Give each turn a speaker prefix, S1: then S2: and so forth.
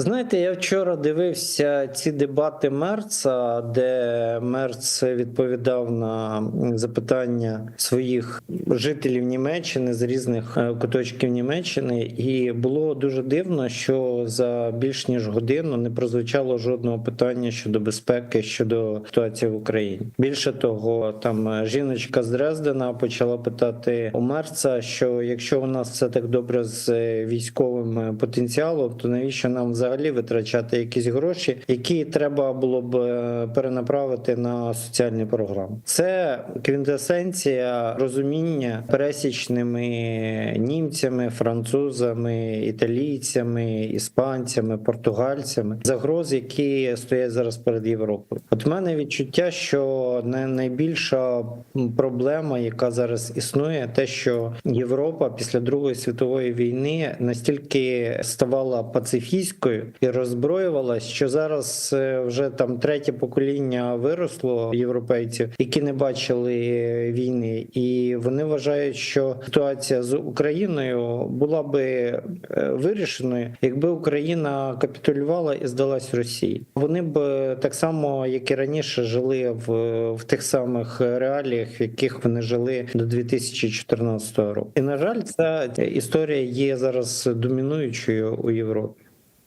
S1: Знаєте, я вчора дивився ці дебати Мерца, де Мерц відповідав на запитання своїх жителів Німеччини з різних е, куточків Німеччини, і було дуже дивно, що за більш ніж годину не прозвучало жодного питання щодо безпеки щодо ситуації в Україні. Більше того, там е, жіночка з Дрездена почала питати у Мерца, що якщо у нас все так добре з е, військовим потенціалом, то навіщо нам взагалі витрачати якісь гроші, які треба було б е, перенаправити на соціальні програми? Це квінтесенція розуміння пересічними німцями, французами, італійцями, іспанцями, португальцями загроз, які стоять зараз перед Європою. От в мене відчуття, що не найбільша проблема, яка зараз існує, те, що Європа після Другої світової війни настільки ставала пацифістською і роззброювалась, що зараз е, вже там третє покоління виросло європейців, які не бачили війни, і вони вважають, що ситуація з Україною була би е, вирішеною, якби Україна капітулювала і здалась Росії. Вони б е, так само, як і раніше, жили в, в тих самих реаліях, в яких вони жили до 2014 року. І на жаль, ця історія є зараз домінуючою у Європі.